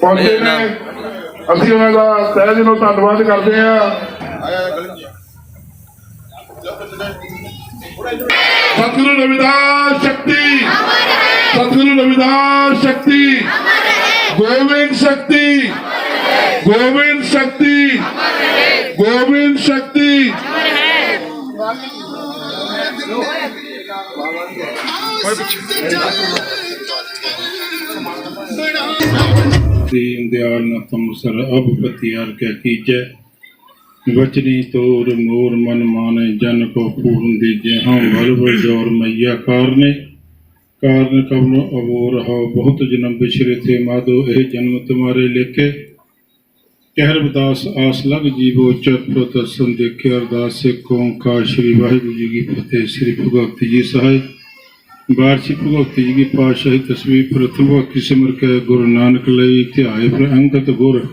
ਪਹੁੰਚੇ ਨੇ ਅਸੀਂ ਉਹਨਾਂ ਦਾ ਤਹਿ ਦਿਲੋਂ ਧੰਨਵਾਦ ਕਰਦੇ ਹਾਂ ਸਤਿਗੁਰੂ ਰਵਿਦਾਸ ਸ਼ਕਤੀ ਸਤਿਗੁਰੂ ਰਵਿਦਾਸ ਸ਼ਕਤੀ ਗੋਬਿੰਦ ਸ਼ਕਤੀ ਗੋਬਿੰਦ ਸ਼ਕਤੀ ਗੋਬਿੰਦ ਸ਼ਕਤੀ ਦੀਨ ਦਿਆਲ ਨ ਤਮ ਸਰ ਅਬ ਪਤਿਆਰ ਕਿਆ ਕੀਜੈ। ਵਚਨੀ ਤੋਰ ਮੋਰ ਮਨ ਮਾਨੇ, ਜਨ ਕੋ ਪੂਰਨ ਦੀਜੈ ਹਾਂ ਬਲ ਬਲ ਜੋਰ ਮਈਆ ਕਾਰਨੇ। ਕਾਰਨ ਕਵਨ ਅਵੋਰ ਹੋ ਬਹੁਤ ਜਨਮ ਬਿਛਰੇ ਥੇ ਮਾਦੋ ਇਹ ਜਨਮ ਤੁਮਾਰੇ ਲੇਖੇ। ਕਹਿਰ ਬਦਾਸ ਆਸ ਲਗ ਜੀਵੋ ਚਤੁਰ ਦਰਸ਼ਨ ਦੇਖੇ ਅਰਦਾਸ ਸੇ ਓੰਕਾਰ, ਸ਼੍ਰੀ ਵਾਹਿਗੁਰੂ ਜੀ ਕੀ ਫਤਿਹ, ਸ੍ਰੀ ਭਗਵਤੀ ਜੀ ਸਹਾਇ। ਵਾਰਸੀ ਭਗਵਤੀ ਜੀ ਕੀ ਪਾਤਸ਼ਾਹੀ ਤਸਵੀਰ ਪ੍ਰਥਮ ਭਗਤੀ ਸਿਮਰ ਕੇ ਗੁਰੂ ਨਾਨਕ ਲਈ ਧਿਆਏ ਪਰ ਅੰਗਤ ਗੁਰ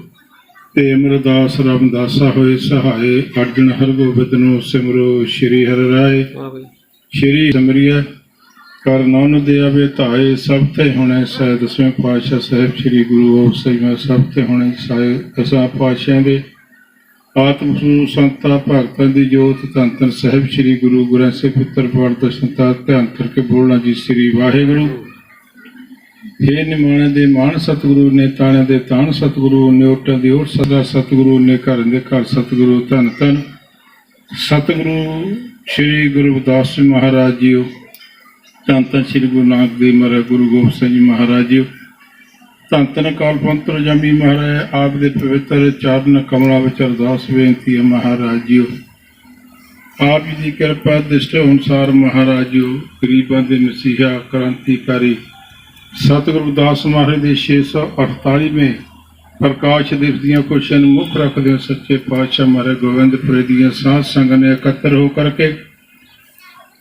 ਤੇ ਅਮਰਦਾਸ ਰਾਮਦਾਸਾ ਹੋਏ ਸਹਾਏ ਅਰਜਨ ਹਰਗੋਬਿੰਦ ਨੂੰ ਸਿਮਰੋ ਸ਼੍ਰੀ ਹਰਿ ਰਾਏ। ਸ਼੍ਰੀ ਸਮਰੀਆ ਕਰ ਨਾਨ ਦੇ ਆਵੇ ਧਾਏ ਸਭ ਤੇ ਹੁਣੇ ਸਹਿ ਦਸਵੇਂ ਪਾਤਸ਼ਾਹ ਸਾਹਿਬ ਸ੍ਰੀ ਗੁਰੂ ਗੋਬਿੰਦ ਜੀ ਸਭ ਤੇ ਹੁਣੇ ਸਹਿ ਦਸਾਂ ਪਾਤਸ਼ਾਹਾਂ ਦੇ ਆਤਮ ਸਮੂਹ ਸੰਤਾਂ, ਭਗਤਾਂ ਦੀ ਜੋਤ ਧੰਨ ਧੰਨ ਸਾਹਿਬ, ਸ੍ਰੀ ਗੁਰੂ ਗ੍ਰੰਥ ਸਾਹਿਬ, ਪੁੱਤਰ ਪਵਨ ਦਰਸ਼ਨਤਾ ਧਿਆਨ ਕਰਕੇ ਬੋਲਣਾ ਜੀ, ਸ੍ਰੀ ਵਾਹਿਗੁਰੂ। ਹੇ ਨਿਮਾਣੇ ਦੇ ਮਾਣ ਸਤਿਗੁਰੂ ਨੇ ਤਾਣੇ ਦੇ ਤਾਣ ਸਤਿਗੁਰੂ ਨੇ ਓਟਾਂ ਦੀ ਓਟ ਸਦਾ ਸਤਿਗੁਰੂ, ਨੇ ਘਰ ਦੇ ਘਰ ਸਤਿਗੁਰੂ, ਧੰਨ ਧੰਨ। ਸਤਿਗੁਰੂ ਸ੍ਰੀ ਗੁਰੂ ਰਵਿਦਾਸ ਜੀ ਮਹਾਰਾਜ ਜੀਓ। ਧੰਨ ਧੰਨ ਸ੍ਰੀ ਗੁਰੂ ਨਾਨਕ ਦੇਵ ਮਹਾਰਾਜ, ਗੁਰੂ ਗੋਬਿੰਦ ਸਿੰਘ ਜੀ ਮਹਾਰਾਜ ਜੀਓ। ਧੰਨ ਧੰਨ ਕਾਲ ਪੰਤਰ ਜਮੀ ਮਹਾਰਾਜ, ਆਪ ਦੇ ਪਵਿੱਤਰ ਚਰਨ ਕਮਲਾਂ ਵਿੱਚ ਅਰਦਾਸ ਬੇਨਤੀ ਹੈ ਮਹਾਰਾਜ ਜੀਓ ਆਪ ਜੀ ਦੀ ਕਿਰਪਾ ਦ੍ਰਿਸ਼ਟ ਅਨੁਸਾਰ ਮਹਾਰਾਜ ਜੀਓ ਗਰੀਬਾਂ ਦੇ ਨਸੀਹਾ, ਕ੍ਰਾਂਤੀਕਾਰੀ ਸਤਿਗੁਰੂ ਦਾਸ ਮਹਾਰਾਜ ਦੇ 648ਵੇਂ ਪ੍ਰਕਾਸ਼ ਦਿਵਸ ਦੀਆਂ ਖੁਸ਼ੀਆਂ ਨੂੰ ਮੁੱਖ ਰੱਖਦੇ ਹੋਏ ਸੱਚੇ ਪਾਤਸ਼ਾਹ ਮਹਾਰਾਜ ਗੋਬਿੰਦਪੁਰੇ ਦੀਆਂ ਸਾਧ ਸੰਗਤ ਨੇ ਇਕੱਤਰ ਹੋ ਕਰਕੇ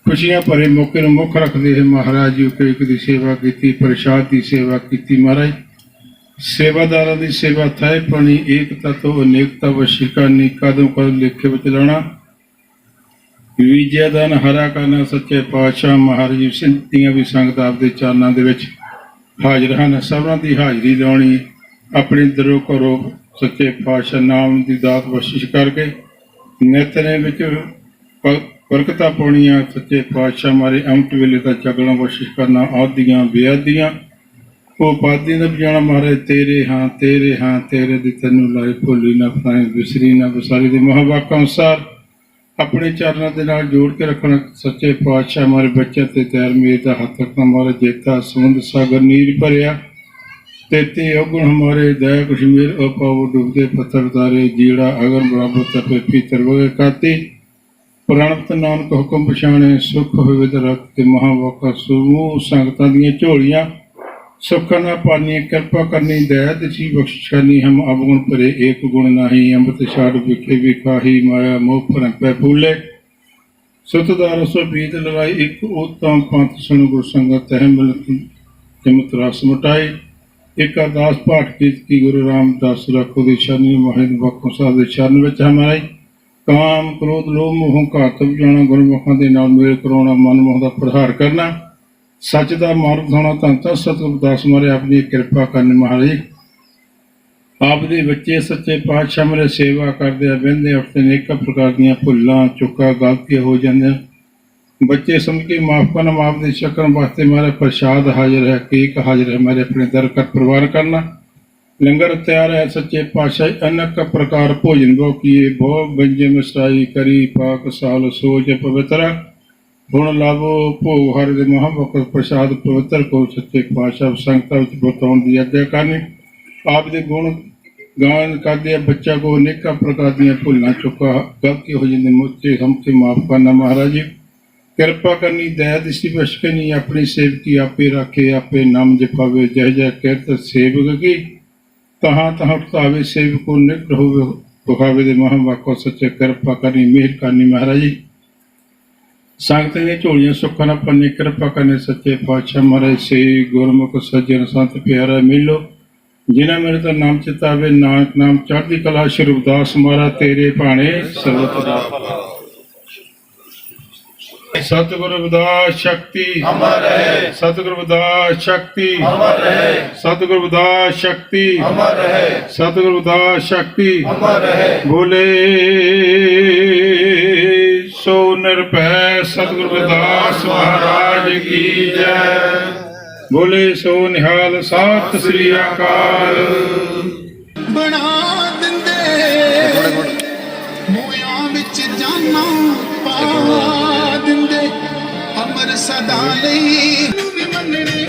ਖੁਸ਼ੀਆਂ ਭਰੇ ਮੌਕੇ ਨੂੰ ਮੁੱਖ ਰੱਖਦੇ ਹੋਏ ਮਹਾਰਾਜ ਜੀ ਕੇਕ ਦੀ ਸੇਵਾ ਕੀਤੀ, ਪ੍ਰਸ਼ਾਦ ਦੀ ਸੇਵਾ ਕੀਤੀ ਮਹਾਰਾਜ। ਸੇਵਾਦਾਰਾਂ ਦੀ ਸੇਵਾ ਥੈ ਪਣੀ, ਏਕਤਾ ਤੋਂ ਅਨੇਕਤਾ ਵਸ਼ੀਕਾਨੀ ਕਦੋਂ ਕਦਮ ਲੇਖੇ ਵਿੱਚ ਲਾਉਣਾ। ਵਿਜੇ ਦਾਨ ਹਰਾ ਕਰਨਾ, ਸੱਚੇ ਪਾਤਸ਼ਾਹ ਮਹਾਰਾਜ ਜੀ ਸਿੰਘ ਦੀਆਂ ਵੀ ਸੰਗਤ ਆਪਦੇ ਚਰਨਾਂ ਦੇ ਵਿੱਚ ਹਾਜ਼ਰ ਹਨ। ਸਭਨਾਂ ਦੀ ਹਾਜ਼ਰੀ ਲਾਉਣੀ, ਆਪਣੇ ਦਰੋ ਕਰੋ ਸੱਚੇ ਪਾਤਸ਼ਾਹ ਨਾਮ ਦੀ ਦਾਤ ਬਖਸ਼ਿਸ਼ ਕਰਕੇ ਨਿਤਨੇ ਵਿੱਚ ਪ- ਬਰਕਤਾਂ ਪਾਉਣੀਆਂ, ਸੱਚੇ ਪਾਤਸ਼ਾਹ ਮਾਰੇ ਅੰਮ੍ਰਿਤ ਵੇਲੇ ਦਾ ਚਗਲਾਂ ਬਖਸ਼ਿਸ਼ ਕਰਨਾ ਆਦੀਆਂ ਬੇਅਦੀਆਂ ਉਹ ਪਾਦੀ ਦਾ ਬਜਾਣਾ, ਮਹਾਰਾਜ, ਤੇਰੇ ਹਾਂ ਤੇਰੇ ਹਾਂ, ਤੇਰੇ ਦੀ ਤੈਨੂੰ ਲਾਈ ਭੁੱਲੀ ਨਾ ਪਾਏ ਵਿਸਰੀ ਨਾ ਵਿਸਾਰੀ ਦੇ ਮਹਾਵਾਕਾਂ ਅਨੁਸਾਰ ਆਪਣੇ ਚਰਨਾਂ ਦੇ ਨਾਲ ਜੋੜ ਕੇ ਰੱਖਣਾ। ਸੱਚੇ ਪਾਤਸ਼ਾਹ ਮਾਰੇ ਬੱਚੇ ਤੇ ਤਿਆਰ ਮੇਰ ਦਾ ਹੱਥ ਰੱਖਣਾ ਮਾਰੇ ਜੇਤਾ ਸਮੁੰਦ ਸਾਗਰ ਨੀਰ ਭਰਿਆ। ਤੇਤੇ ਅਗੁਣ ਹਮਾਰੇ ਦਇਆ ਕਸ਼ਮੀਰ ਅਪਾਉ ਡੁੱਬਦੇ ਪੱਥਰ ਤਾਰੇ, ਜੀੜਾ ਅਗਰ ਬਰਾਬਰ ਤਪੇ, ਪੀਤਰ ਵਗੇ ਕਾਤੀ। ਪ੍ਰਣਤ ਨਾਨਕ ਹੁਕਮ ਪਛਾਣੇ, ਸੁਖ ਹੋਵੇ ਤੇ ਰਖ ਤੇ ਮਹਾਵਾਕਾ ਸਮੂਹ ਸੰਗਤਾਂ ਦੀਆਂ ਝੋਲੀਆਂ। ਸੁਖਾਂ ਨਾਲ ਪਾਣੀ ਕਿਰਪਾ ਕਰਨੀ, ਦਇਆ ਦਿਸੀ ਬਖਸ਼ਿਸ਼ ਕਰਨੀ ਹਮ ਅਵਗੁਣ ਭਰੇ, ਏਕ ਗੁਣ ਨਾਹੀ, ਅੰਮ੍ਰਿਤ ਛਾੜ ਵਿਖੇ ਵਿਖਾਹੀ, ਮਾਇਆ ਮੋਹ ਭਰਮ ਪੈ ਫੂਲੇ ਸੁਤ ਦਾ ਬੀਤ ਲਗਾਈ, ਇੱਕ ਉਤਮ ਪੰਥ ਸੁਣ ਗੁਰ ਸੰਗਤ ਹੈ ਮਿਲਤੀ ਜਿਮਤ ਰਸ ਮਟਾਈ। ਇੱਕ ਅਰਦਾਸ ਪਾਠ ਕੀਤੀ ਗੁਰੂ ਰਾਮਦਾਸ ਰੱਖੋ ਦੇ ਸ਼ਰਨ ਮਹਿੰਦ ਬਖੋ ਸਾਹਿਬ ਦੇ ਸ਼ਰਨ ਵਿੱਚ ਹਮਾਰੇ ਕਾਮ, ਕ੍ਰੋਧ, ਲੋਭ, ਮੋਹ ਘਾਤਕ ਜਾਣਾ ਗੁਰਮੁਖਾਂ ਦੇ ਨਾਲ ਮੇਲ ਕਰਾਉਣਾ, ਮਨ ਮੋਹ ਦਾ ਪ੍ਰਹਾਰ ਕਰਨਾ। ਸੱਚ ਦਾ ਮਾਰਗ ਹੋਣਾ ਤਾਂ ਤਾਂ ਸਤਿਗੁਰੂ ਦਾਸ ਮਾਰੇ ਆਪਣੀ ਕਿਰਪਾ ਕਰਨ ਮਹਾਰਾਜ। ਆਪ ਦੇ ਬੱਚੇ ਸੱਚੇ ਪਾਤਸ਼ਾਹ ਮਰੇ, ਸੇਵਾ ਕਰਦੇ ਆ ਬੰਦੇ ਆਪਣੇ ਅਨੇਕਾਂ ਪ੍ਰਕਾਰ ਦੀਆਂ ਭੁੱਲਾਂ, ਚੁੱਕਾ, ਗਲਤੀਆਂ ਹੋ ਜਾਂਦੀਆਂ। ਬੱਚੇ ਸਮਝ ਕੇ ਮਾਫ ਕਰਨਾ, ਮਾਫ ਦੇ ਸ਼ਕਰ ਵਾਸਤੇ ਮਾਰੇ, ਪ੍ਰਸ਼ਾਦ ਹਾਜ਼ਰ ਹੈ, ਕੇਕ ਹਾਜ਼ਰ ਹੈ, ਮਾਰੇ, ਆਪਣੇ ਦਰ ਕਰ ਪ੍ਰਵਾਨ ਕਰਨਾ। ਲੰਗਰ ਤਿਆਰ ਹੈ, ਸੱਚੇ ਪਾਤਸ਼ਾਹ, ਅਨਕ ਪ੍ਰਕਾਰ ਭੋਜਨ ਬੋ ਕੀਏ ਬਹੁ ਬੰਜੇ ਮਸਰਾਈ ਕਰੀ, ਪਾਕ, ਸਾਲ ਸੋਚ ਪਵਿੱਤਰ। ਗੁਣ ਲਾਭੋ ਭੋਗ ਹਰ ਦੇ ਮਹਾਭਗਤ ਪ੍ਰਸਾਦ ਪਵਿੱਤਰ ਕੋ ਸੱਚੇ ਪਾਤਸ਼ਾਹ ਸੰਗਤਾਂ ਵਿੱਚ ਬਤਾਉਣ ਦੀ ਆਗਿਆ ਕਰਨੀ। ਆਪ ਦੇ ਗੁਣ ਗਾਨ ਕਰਦੇ ਆ ਬੱਚਾ ਕੋ ਅਨੇਕਾਂ ਪ੍ਰਕਾਰ ਦੀਆਂ ਭੁੱਲਾਂ ਚੁੱਕਾ, ਗਲਤੀ ਹੋ ਜਾਂਦੀ ਮੁੱਤੇ ਹਮ ਤੇ ਮਾਫ ਕਰਨਾ ਮਹਾਰਾਜ ਜੀ। ਕਿਰਪਾ ਕਰਨੀ, ਦਇਆ ਦਿਸੀ ਬਖਸ਼ਣੀ ਆਪਣੀ ਸੇਵਕੀ ਆਪੇ ਰੱਖੇ, ਆਪੇ ਨਾਮ ਜਪਾਵੇ ਜੈ ਜੈ ਕਿਰਤ ਸੇਵਕ ਕੀ। ਤਹਾਂ ਤਹਾਂ ਉਠਾਵੇ ਸੇਵਕੋ ਨਿਕਟ ਹੋਵੇ ਬੁਖਾਵੇ ਦੇ ਮਹਾਵਾਕੋ ਸੱਚੇ ਕਿਰਪਾ ਕਰਨੀ, ਮਿਹਰ ਕਰਨੀ ਮਹਾਰਾਜ ਜੀ। ਸੰਗਤ ਦੀਆਂ ਝੋਲੀਆਂ ਸੁੱਖਾਂ ਨਾਲ ਪੰਨੇ ਕਿਰਪਾ ਕਰਨੇ ਸੱਚੇ ਪਾਤਸ਼ਾਹ ਮਹਾਰਾਜ ਸੇ ਗੁਰਮੁਖ ਸੱਜਣ ਸੰਤ ਪਿਆਰਾ ਮਿਲੋ ਜਿਨ੍ਹਾਂ ਮੇਰੇ ਤਾਂ ਨਾਮ ਚਿਤਾਵੇ ਨਾਨਕ ਨਾਮ ਚੜ੍ਹਦੀ ਕਲਾ ਸ਼੍ਰੀ ਰਵਿਦਾਸ ਮਹਾਰਾਜ ਤੇਰੇ ਭਾਣੇ ਸਰਬਤ ਦਾ ਭਲਾ। ਸਤਿਗੁਰ ਰਵਿਦਾਸ ਸ਼ਕਤੀ ਅਮਰ ਰਹੇ। ਸਤਿਗੁਰ ਰਵਿਦਾਸ ਸ਼ਕਤੀ ਅਮਰ ਰਹੇ। ਸਤਿਗੁਰ ਰਵਿਦਾਸ ਸ਼ਕਤੀ ਅਮਰ ਰਹੇ। ਸਤਿਗੁਰ ਰਵਿਦਾਸ ਸ਼ਕਤੀ ਅਮਰ ਰਹੇ। ਬੋਲੇ। ਸੋ ਨਿਰਭੈ ਸਤਿਗੁਰ ਰਵਿਦਾਸ ਮਹਾਰਾਜ ਕੀ ਜੈ। ਬੋਲੇ ਸੋ ਨਿਹਾਲ ਸਤਿ ਸ੍ਰੀ ਅਕਾਲ। ਬਣਾ ਦਿੰਦੇ ਮੋਇਆਂ ਵਿੱਚ ਜਾਨਾਂ ਪਾ ਦਿੰਦੇ, ਅਮਰ ਸਦਾ ਲਈ। ਨੂੰ ਵੀ ਮੰਨਣੇ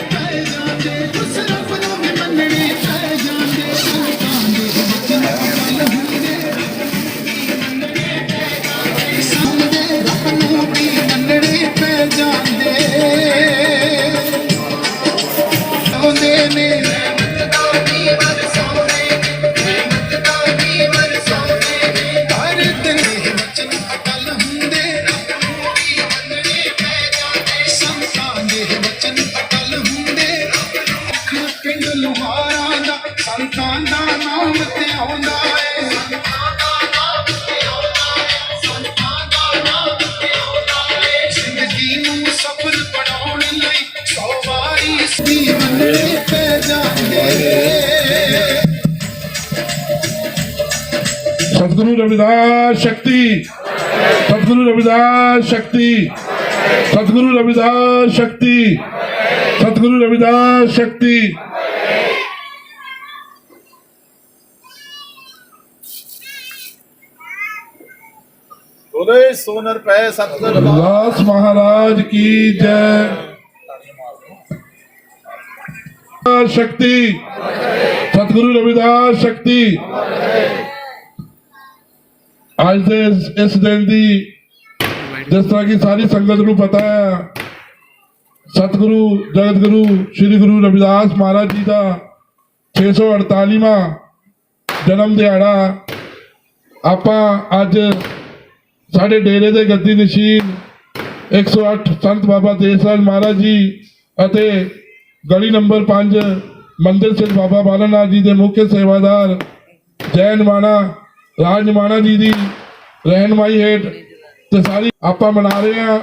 ਸੀ ਮੰਨਣੇ ਪੈ ਜਾਂਦੇ ਸਤਿਗੁਰੂ ਰਵਿਦਾਸ ਸ਼ਕਤੀ ਸਤਿਗੁਰੂ ਰਵਿਦਾਸ ਸ਼ਕਤੀ ਸਤਿਗੁਰੂ ਰਵਿਦਾਸ ਸ਼ਕਤੀ ਸਤਿਗੁਰੂ ਰਵਿਦਾਸ ਸ਼ਕਤੀ ਬੋਲੇ ਸੋਨਰ ਪੈ ਸ਼ਕਤੀ। ਸਤਿਗੁਰੂ ਰਵਿਦਾਸ ਸ਼ਕਤੀ। ਅੱਜ ਦੇ ਇਸ- ਦਿਨ ਦੀ, ਜਿਸ ਤਰ੍ਹਾਂ ਕਿ ਸਾਰੀ ਸੰਗਤ ਨੂੰ ਪਤਾ ਹੈ, ਸਤਿਗੁਰੂ, ਜਗਤ ਗੁਰੂ, ਸ੍ਰੀ ਗੁਰੂ ਰਵਿਦਾਸ ਮਹਾਰਾਜ ਜੀ ਦਾ 648ਵਾਂ ਜਨਮ ਦਿਹਾੜਾ। ਆਪਾਂ ਅੱਜ ਸਾਡੇ ਡੇਰੇ ਦੇ ਗੱਦੀ ਨਸ਼ੀਨ 108 ਸੰਤ ਬਾਬਾ ਦੇਸਰਾਜ ਮਹਾਰਾਜ ਜੀ ਅਤੇ ਗਲੀ ਨੰਬਰ 5 ਮੰਦਿਰ ਸਿੰਘ ਬਾਬਾ ਬਾਲਾਨਾਥ ਜੀ ਦੇ ਮੁੱਖ ਸੇਵਾਦਾਰ ਜੈ ਨਿਮਾਣਾ ਰਾਜ ਨਿਮਾਣਾ ਜੀ ਦੀ ਰਹਿਨਮਾਈ ਹੇਠ ਤੇ ਸਾਰੀ ਆਪਾਂ ਮਨਾ ਰਹੇ ਹਾਂ।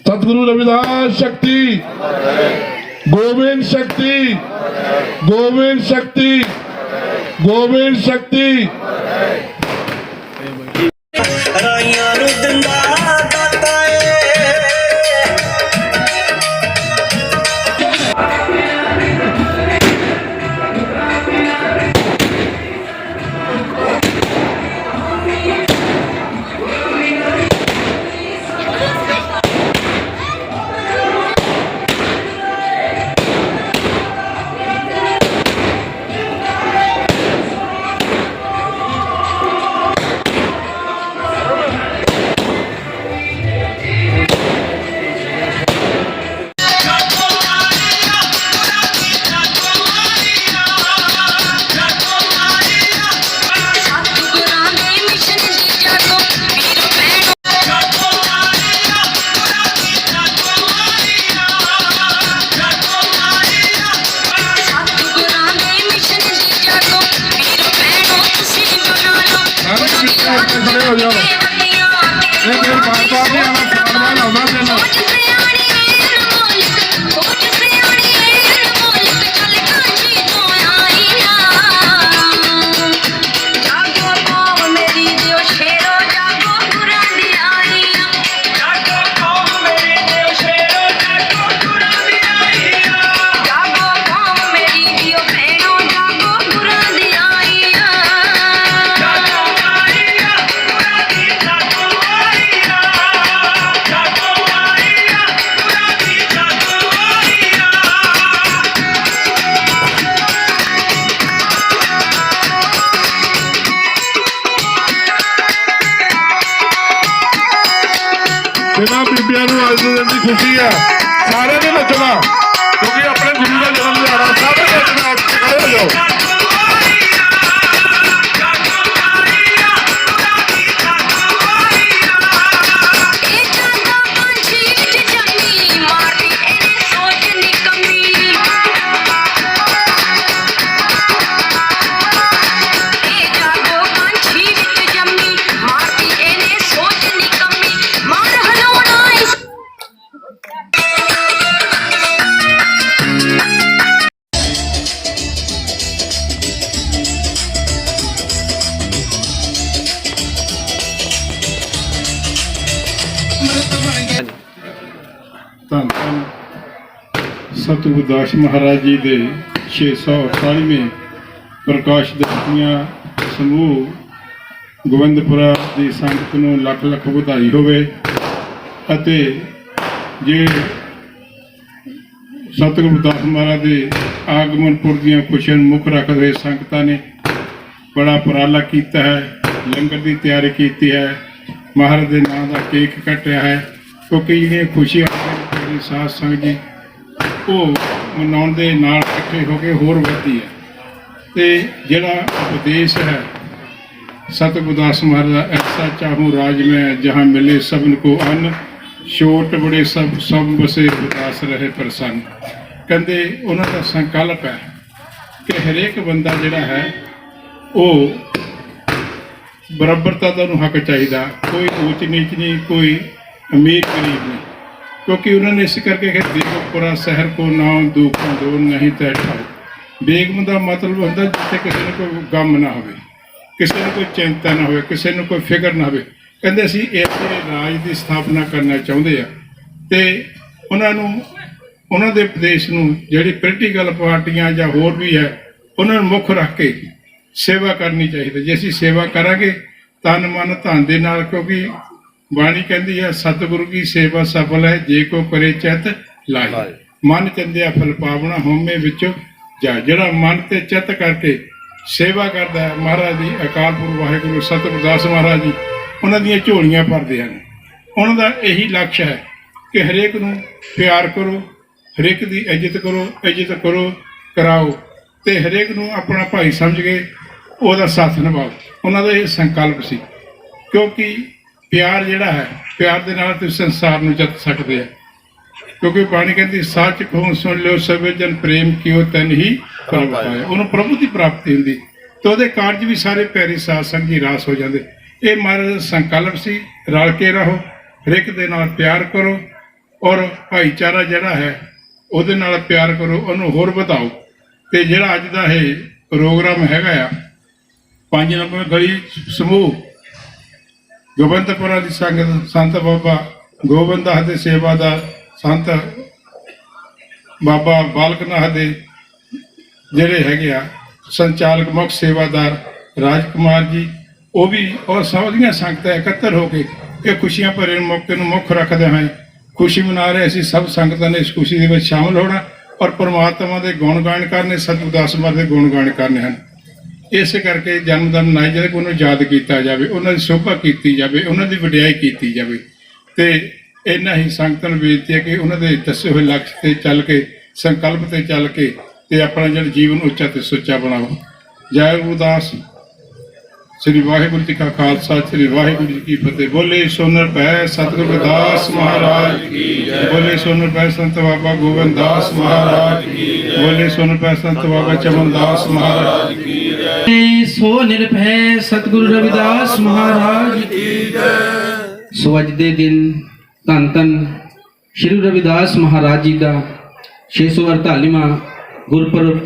ਸਤਿਗੁਰੂ ਰਵਿਦਾਸ ਸ਼ਕਤੀ, ਗੋਬਿੰਦ ਸ਼ਕਤੀ ਗੋਬਿੰਦ ਸ਼ਕਤੀ ਗੋਬਿੰਦ ਸ਼ਕਤੀ ਸਤਿਗੁਰੂ ਦਾਸ ਮਹਾਰਾਜ ਜੀ ਦੇ 648ਵੇਂ ਪ੍ਰਕਾਸ਼ ਦਿਵਸੀਆਂ ਸਮੂਹ ਗੋਬਿੰਦਪੁਰਾ ਦੀ ਸੰਗਤ ਨੂੰ ਲੱਖ ਲੱਖ ਵਧਾਈ ਹੋਵੇ ਅਤੇ ਜੇ ਸਤਿਗੁਰੂ ਦਾਸ ਮਹਾਰਾਜ ਦੇ ਆਗਮਨ ਪੁਰ ਦੀਆਂ ਖੁਸ਼ੀਆਂ ਮੁੱਖ ਰੱਖਦੇ ਸੰਗਤਾਂ ਨੇ ਬੜਾ ਉਪਰਾਲਾ ਕੀਤਾ ਹੈ, ਲੰਗਰ ਦੀ ਤਿਆਰੀ ਕੀਤੀ ਹੈ, ਮਹਾਰਾਜ ਦੇ ਨਾਮ ਦਾ ਕੇਕ ਕੱਟਿਆ ਹੈ ਕਿਉਂਕਿ ਜਿਹੜੀਆਂ ਖੁਸ਼ੀਆਂ ਸਾਧ ਸੰਗਤ ਜੀ, ਉਹ ਮਨਾਉਣ ਦੇ ਨਾਲ ਇਕੱਠੇ ਹੋ ਕੇ ਹੋਰ ਵਧਦੀ ਹੈ। ਤੇ ਜਿਹੜਾ ਉਪਦੇਸ਼ ਹੈ, ਸਤਿਗੁਰੂ ਦਾਸ ਮਹਾਰਾਜ ਦਾ, ਐਸਾ ਚਾਹੂੰ ਰਾਜ ਮੈਂ ਜਹਾਂ ਮਿਲੇ ਸਭਨ ਕੋ ਅੰਨ, ਛੋਟ ਬੜੇ ਸਭ ਸਭ ਬਸੇ ਉਦਾਸ ਰਹੇ ਪ੍ਰਸੰਨ। ਕਹਿੰਦੇ ਉਹਨਾਂ ਦਾ ਸੰਕਲਪ ਹੈ ਕਿ ਹਰੇਕ ਬੰਦਾ ਜਿਹੜਾ ਹੈ, ਉਹ ਬਰਾਬਰਤਾ ਦਾ ਨੂੰ ਹੱਕ ਚਾਹੀਦਾ। ਕੋਈ ਉੱਚ ਨੀਚ ਨਹੀਂ, ਕੋਈ ਅਮੀਰ ਗਰੀਬ ਨਹੀਂ। ਕਿਉਂਕਿ ਉਹਨਾਂ ਨੇ ਇਸ ਕਰਕੇ ਕਿ ਦੇਵਪੁਰਾ ਸ਼ਹਿਰ ਕੋ ਨਾਮ ਦੁੱਖਾਂ ਦੋ ਨਹੀਂ ਤੈ ਬੇਗਮ ਦਾ ਮਤਲਬ ਹੁੰਦਾ ਜਿੱਥੇ ਕਿਸੇ ਨੂੰ ਕੋਈ ਗਮ ਨਾ ਹੋਵੇ, ਕਿਸੇ ਨੂੰ ਕੋਈ ਚਿੰਤਾ ਨਾ ਹੋਵੇ, ਕਿਸੇ ਨੂੰ ਕੋਈ ਫਿਕਰ ਨਾ ਹੋਵੇ। ਕਹਿੰਦੇ ਅਸੀਂ ਇੱਥੇ ਰਾਜ ਦੀ ਸਥਾਪਨਾ ਕਰਨਾ ਚਾਹੁੰਦੇ ਆ ਤੇ ਉਹਨਾਂ ਨੂੰ, ਉਹਨਾਂ ਦੇ ਪ੍ਰਦੇਸ਼ ਨੂੰ ਜਿਹੜੀ ਪੋਲੀਟੀਕਲ ਪਾਰਟੀਆਂ ਜਾਂ ਹੋਰ ਵੀ ਹੈ, ਉਹਨਾਂ ਨੂੰ ਮੁੱਖ ਰੱਖ ਕੇ ਸੇਵਾ ਕਰਨੀ ਚਾਹੀਦੀ ਜੇ ਅਸੀਂ ਸੇਵਾ ਕਰਾਂਗੇ, ਤਨ ਮਨ ਧਨ ਦੇ ਨਾਲ, ਕਿਉਂਕਿ ਬਾਣੀ ਕਹਿੰਦੀ ਹੈ ਸਤਿਗੁਰੂ ਕੀ ਸੇਵਾ ਸਫਲ ਹੈ ਜੇ ਕੋ ਕਰੇ ਚਿਤ ਲਾਈ ਮਨ ਚੰਦਿਆ ਫਲ ਪਾਵਣਾ ਹਉਮੈ ਵਿੱਚੋਂ ਜਾ ਜਿਹੜਾ ਮਨ ਤੇ ਚਿੱਤ ਕਰਕੇ ਸੇਵਾ ਕਰਦਾ ਹੈ ਮਹਾਰਾਜ ਦੀ ਅਕਾਲ ਪੁਰਖ ਵਾਹਿਗੁਰੂ ਸਤਿਗੁਰੂ ਦਾਸ ਮਹਾਰਾਜ ਜੀ ਉਹਨਾਂ ਦੀਆਂ ਝੋਲੀਆਂ ਭਰਦੇ ਹਨ। ਉਹਨਾਂ ਦਾ ਇਹੀ ਲਕਸ਼ ਹੈ ਕਿ ਹਰੇਕ ਨੂੰ ਪਿਆਰ ਕਰੋ ਹਰੇਕ ਦੀ ਇੱਜ਼ਤ ਕਰੋ ਇੱਜ਼ਤ ਕਰੋ ਕਰਾਓ ਤੇ ਹਰੇਕ ਨੂੰ ਆਪਣਾ ਭਾਈ ਸਮਝ ਕੇ ਉਹਦਾ ਸਾਥ ਨਿਭਾਓ। ਉਹਨਾਂ ਦਾ ਇਹ ਸੰਕਲਪ ਸੀ। ਕਿਉਂਕਿ ਪਿਆਰ ਜਿਹੜਾ ਹੈ ਪਿਆਰ ਦੇ ਨਾਲ ਤੁਸੀਂ ਸੰਸਾਰ ਨੂੰ ਜਿੱਤ ਸਕਦੇ ਆ ਕਿਉਂਕਿ ਬਾਣੀ ਕਹਿੰਦੀ ਸੱਚ ਕਹੋ ਸੁਣ ਲਿਓ ਸਭੇ ਜਨ ਪ੍ਰੇਮ ਕਿਉ ਤਨ ਹੀ ਪ੍ਰਭ ਪਾਇਆ। ਉਹਨੂੰ ਪ੍ਰਭੂ ਦੀ ਪ੍ਰਾਪਤੀ ਹੁੰਦੀ। ਤੇ ਉਹਦੇ ਕਾਰਜ ਵੀ ਸਾਰੇ ਪਿਆਰੀ ਸਾਧ ਸੰਗ ਰਾਸ ਹੋ ਜਾਂਦੇ। ਇਹ ਮਹਾਰਾਜ ਦਾ ਸੰਕਲਪ ਸੀ ਰਲ ਕੇ ਰਹੋ ਹਰੇਕ ਦੇ ਨਾਲ ਪਿਆਰ ਕਰੋ ਔਰ ਭਾਈਚਾਰਾ ਜਿਹੜਾ ਹੈ ਉਹਦੇ ਨਾਲ ਪਿਆਰ ਕਰੋ ਉਹਨੂੰ ਹੋਰ ਵਧਾਓ। ਤੇ ਜਿਹੜਾ ਅੱਜ ਦਾ ਇਹ ਪ੍ਰੋਗਰਾਮ ਹੈਗਾ ਆ ਪੰਜ ਨੰਬਰ ਗਲੀ ਸਮੂਹ ਗੋਬਿੰਦਪੁਰਾ ਦੀ ਸੰਗਤ ਸੰਤ ਬਾਬਾ ਗੋਬਿੰਦਦਾਸ ਦੇ ਸੇਵਾਦਾਰ ਸੰਤ ਬਾਬਾ ਬਾਲਕ ਨਾਥ ਦੇ ਜਿਹੜੇ ਹੈਗੇ ਆ, ਸੰਚਾਲਕ ਮੁੱਖ ਸੇਵਾਦਾਰ ਰਾਜਕੁਮਾਰ ਜੀ, ਉਹ ਵੀ ਔਰ ਸਭ ਦੀਆਂ ਸੰਗਤਾਂ ਇਕੱਤਰ ਹੋ ਕੇ ਇਹ ਖੁਸ਼ੀਆਂ ਭਰੇ ਮੌਕੇ ਨੂੰ ਮੁੱਖ ਰੱਖਦੇ ਹੋਏ ਖੁਸ਼ੀ ਮਨਾ ਰਹੇ ਅਸੀਂ, ਸਭ ਸੰਗਤਾਂ ਨੇ ਇਸ ਖੁਸ਼ੀ ਦੇ ਵਿੱਚ ਸ਼ਾਮਲ ਹੋਣਾ ਔਰ ਪਰਮਾਤਮਾ ਦੇ ਗੁਣ ਗਾਣ ਕਰਨੇ, ਸਤਿਗੁਰੂ ਦਾਸ ਮਹਾਰਾਜ ਦੇ ਗੁਣ ਗਾਣ ਕਰਨੇ ਹਨ। ਇਸੇ ਕਰਕੇ ਜਨਮ ਦਿਨ ਮਨਾਏ ਜਾਂਦੇ ਕਿ ਉਹਨੂੰ ਯਾਦ ਕੀਤਾ ਜਾਵੇ, ਉਹਨਾਂ ਦੀ ਸ਼ੋਭਾ ਕੀਤੀ ਜਾਵੇ, ਉਹਨਾਂ ਦੀ ਵਡਿਆਈ ਕੀਤੀ ਜਾਵੇ। ਤੇ ਇਹਨਾਂ ਹੀ ਸੰਗਤਾਂ ਨੂੰ ਬੇਨਤੀ ਹੈ ਕਿ ਉਹਨਾਂ ਦੇ ਦੱਸੇ ਹੋਏ ਲਕਸ਼ ਤੇ ਚੱਲ ਕੇ, ਸੰਕਲਪ ਤੇ ਚੱਲ ਕੇ ਤੇ ਆਪਣਾ ਜਿਹੜਾ ਜੀਵਨ ਉੱਚਾ ਤੇ ਸੁੱਚਾ ਬਣਾਓ। ਜੈ ਗੁਰਦਾਸ ਸ੍ਰੀ ਵਾਹਿਗੁਰੂ ਜੀ ਕਾ ਖਾਲਸਾ, ਸ੍ਰੀ ਵਾਹਿਗੁਰੂ ਜੀ ਕੀ ਫਤਿਹ। ਬੋਲੇ ਸੋਨਰ ਪੈ ਸਤਿਗੁਰੂ ਦਾਸ ਮਹਾਰਾਜ ਕੀ ਜੈ। ਬੋਲੇ ਸੋਨਰ ਪੈ ਸੰਤ ਬਾਬਾ ਗੋਬਿੰਦ ਦਾਸ ਮਹਾਰਾਜ ਕੀ ਜੈ। ਬੋਲੇ ਸੋਨਰ ਪੈ ਸੰਤ ਬਾਬਾ ਚਮਨ ਦਾਸ ਮਹਾਰਾਜ ਕੀ ਸੋ ਨਿਰਭੈ ਸਤਿਗੁਰੂ ਰਵਿਦਾਸ ਮਹਾਰਾਜ ਕੀ ਜੈ। ਸੋ ਅੱਜ ਦੇ ਦਿਨ ਧੰਨ ਧੰਨ ਸ਼੍ਰੀ ਰਵਿਦਾਸ ਮਹਾਰਾਜ ਜੀ ਦਾ 648ਵਾਂ ਗੁਰਪੁਰਬ,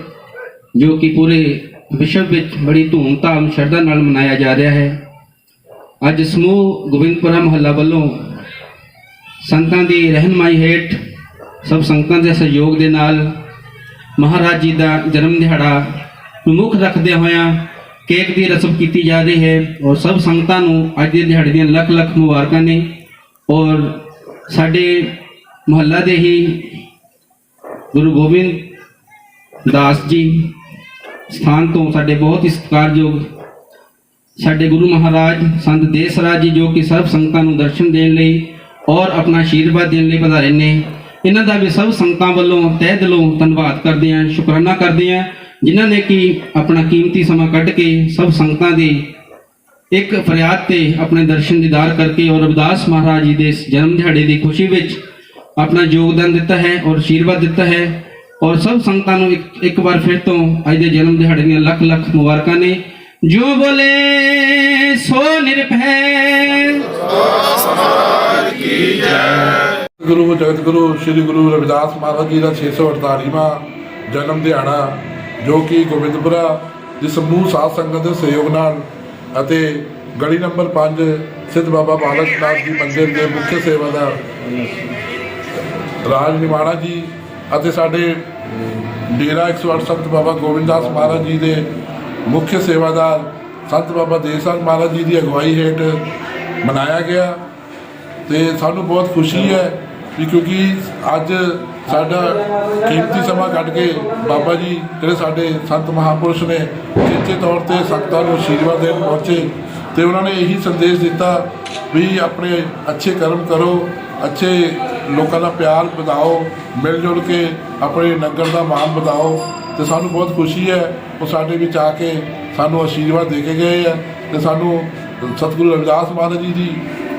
ਜੋ ਕਿ ਪੂਰੇ ਵਿਸ਼ਵ ਵਿੱਚ ਬੜੀ ਧੂਮਧਾਮ ਸ਼ਰਧਾ ਨਾਲ ਮਨਾਇਆ ਜਾ ਰਿਹਾ ਹੈ। ਅੱਜ ਸਮੂਹ ਗੋਬਿੰਦਪੁਰਾ ਮਹੱਲਾ ਵੱਲੋਂ ਸੰਤਾਂ ਦੀ ਰਹਿਨਮਾਈ ਹੇਠ ਸਭ ਸੰਗਤਾਂ ਦੇ ਸਹਿਯੋਗ ਦੇ ਨਾਲ ਮਹਾਰਾਜ ਜੀ ਦਾ ਜਨਮ ਦਿਹਾੜਾ ਨੂੰ ਮੁੱਖ ਰੱਖਦੇ ਹੋਇਆਂ ਕੇਕ ਦੀ ਰਸਮ ਕੀਤੀ ਜਾ ਰਹੀ ਹੈ ਔਰ ਸਭ ਸੰਗਤਾਂ ਨੂੰ ਅੱਜ ਦੇ ਦਿਹਾੜੇ ਦੀਆਂ ਲੱਖ ਲੱਖ ਮੁਬਾਰਕਾਂ ਨੇ ਔਰ ਸਾਡੇ ਮੁਹੱਲਾ ਦੇ ਹੀ ਗੁਰੂ ਗੋਬਿੰਦ ਦਾਸ ਜੀ ਸਥਾਨ ਤੋਂ ਸਾਡੇ ਬਹੁਤ ਹੀ ਸਤਿਕਾਰਯੋਗ ਸਾਡੇ ਗੁਰੂ ਮਹਾਰਾਜ ਸੰਤ ਦੇਸਰਾਜ ਜੀ ਜੋ ਕਿ ਸਭ ਸੰਗਤਾਂ ਨੂੰ ਦਰਸ਼ਨ ਦੇਣ ਲਈ ਔਰ ਆਪਣਾ ਆਸ਼ੀਰਵਾਦ ਦੇਣ ਲਈ ਪਧਾਰੇ ਨੇ, ਇਹਨਾਂ ਦਾ ਵੀ ਸਭ ਸੰਗਤਾਂ ਵੱਲੋਂ ਤਹਿ ਦਿਲੋਂ ਧੰਨਵਾਦ ਕਰਦੇ ਹਾਂ, ਸ਼ੁਕਰਾਨਾ ਕਰਦੇ ਹਾਂ ਜਿਨ੍ਹਾਂ ਨੇ ਕਿ ਆਪਣਾ ਕੀਮਤੀ ਸਮਾਂ ਕੱਢ ਕੇ ਸਭ ਸੰਗਤਾਂ ਦੀ ਇੱਕ ਫਰਿਆਦ ਤੇ ਆਪਣੇ ਦਰਸ਼ਨ ਦੀਦਾਰ ਕਰਕੇ ਔਰ ਰਵਿਦਾਸ ਮਹਾਰਾਜ ਜੀ ਦੇ ਇਸ ਜਨਮ ਦਿਹਾੜੇ ਦੀ ਖੁਸ਼ੀ ਵਿੱਚ ਆਪਣਾ ਯੋਗਦਾਨ ਦਿੱਤਾ ਹੈ ਔਰ ਆਸ਼ੀਰਵਾਦ ਦਿੱਤਾ ਹੈ। ਔਰ ਸਭ ਸੰਗਤਾਂ ਨੂੰ ਇੱਕ ਇੱਕ ਵਾਰ ਫਿਰ ਤੋਂ ਅੱਜ ਦੇ ਜਨਮ ਦਿਹਾੜੇ ਦੀਆਂ ਲੱਖ ਲੱਖ ਮੁਬਾਰਕਾਂ ਨੇ। ਜੋ ਬੋਲੇ, ਸੋ ਨਿਰਭੈ। ਗੁਰੂ ਜਗਤ ਗੁਰੂ, ਸ੍ਰੀ ਗੁਰੂ ਰਵਿਦਾਸ ਮਹਾਰਾਜ ਜੀ ਦਾ 648ਵਾਂ ਜਨਮ ਦਿਹਾੜਾ ਜੋ ਕਿ ਗੋਬਿੰਦਪੁਰਾ ਦੀ ਸਮੂਹ ਸਾਧ ਸੰਗਤ ਦੇ ਸਹਿਯੋਗ ਨਾਲ ਅਤੇ ਗਲੀ ਨੰਬਰ 5 ਸਿੱਧ ਬਾਬਾ ਬਾਲਕ ਨਾਥ ਜੀ ਮੰਦਿਰ ਦੇ ਮੁੱਖ ਸੇਵਾਦਾਰ ਰਾਜ ਨਿਵਾਣਾ ਜੀ ਅਤੇ ਸਾਡੇ ਡੇਰਾ 108 ਸੰਤ ਬਾਬਾ ਗੋਬਿੰਦਾਸ ਮਹਾਰਾਜ ਜੀ ਦੇ ਮੁੱਖ ਸੇਵਾਦਾਰ ਸੰਤ ਬਾਬਾ ਦੇਸਾਂ ਮਹਾਰਾਜ ਜੀ ਦੀ ਅਗਵਾਈ ਹੇਠ ਮਨਾਇਆ ਗਿਆ ਤੇ ਸਾਨੂੰ ਬਹੁਤ ਖੁਸ਼ੀ ਹੈ ਵੀ ਕਿਉਂਕਿ ਅੱਜ ਸਾਡਾ ਕੀਮਤੀ ਸਮਾਂ ਕੱਢ ਕੇ ਬਾਬਾ ਜੀ ਜਿਹੜੇ ਸਾਡੇ ਸੰਤ ਮਹਾਪੁਰਸ਼ ਨੇ ਚੇਚੇ ਤੌਰ ਤੇ ਸੰਗਤਾਂ ਨੂੰ ਆਸ਼ੀਰਵਾਦ ਦੇਣ ਪਹੁੰਚੇ ਤੇ ਉਹਨਾਂ ਨੇ ਇਹੀ ਸੰਦੇਸ਼ ਦਿੱਤਾ ਵੀ ਆਪਣੇ ਅੱਛੇ ਕਰਮ ਕਰੋ, ਅੱਛੇ ਲੋਕਾਂ ਦਾ ਪਿਆਰ ਵਧਾਓ ਮਿਲ ਜੁਲ ਕੇ ਆਪਣੇ ਨਗਰ ਦਾ ਮਾਣ ਵਧਾਓ ਤੇ ਸਾਨੂੰ ਬਹੁਤ ਖੁਸ਼ੀ ਹੈ ਉਹ ਸਾਡੇ ਵਿੱਚ ਆ ਕੇ ਸਾਨੂੰ ਆਸ਼ੀਰਵਾਦ ਦੇ ਕੇ ਗਏ ਆ ਤੇ ਸਾਨੂੰ ਸਤਿਗੁਰੂ ਰਵਿਦਾਸ ਮਹਾਰਾਜ ਜੀ ਦੀ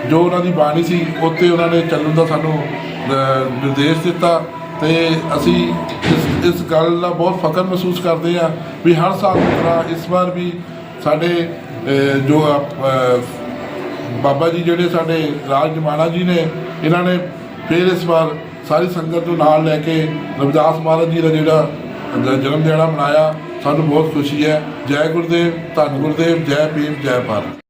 ਜੋ ਉਹਨਾਂ ਦੀ ਬਾਣੀ ਸੀ ਉੱਤੇ ਉਹਨਾਂ ਨੇ ਚੱਲਣ ਦਾ ਸਾਨੂੰ ਨਿਰਦੇਸ਼ ਦਿੱਤਾ ਤੇ ਅਸੀਂ ਇਸ ਇਸ ਗੱਲ ਦਾ ਬਹੁਤ ਫਖਰ ਮਹਿਸੂਸ ਕਰਦੇ ਹਾਂ ਵੀ ਹਰ ਸਾਲ ਦੀ ਤਰ੍ਹਾਂ ਇਸ ਵਾਰ ਵੀ ਸਾਡੇ ਜੋ ਬਾਬਾ ਜੀ ਜਿਹੜੇ ਸਾਡੇ ਰਾਜ ਜਮਾਨਾ ਜੀ ਨੇ, ਇਹਨਾਂ ਨੇ ਫਿਰ ਇਸ ਵਾਰ ਸਾਰੀ ਸੰਗਤ ਨੂੰ ਨਾਲ ਲੈ ਕੇ ਰਵਿਦਾਸ ਮਹਾਰਾਜ ਜੀ ਦਾ ਜਿਹੜਾ ਜਨਮ ਦਿਹਾੜਾ ਮਨਾਇਆ, ਸਾਨੂੰ ਬਹੁਤ ਖੁਸ਼ੀ ਹੈ। ਜੈ ਗੁਰਦੇਵ, ਧੰਨ ਗੁਰਦੇਵ, ਜੈ ਭੀਮ, ਜੈ ਭਾਰਤ।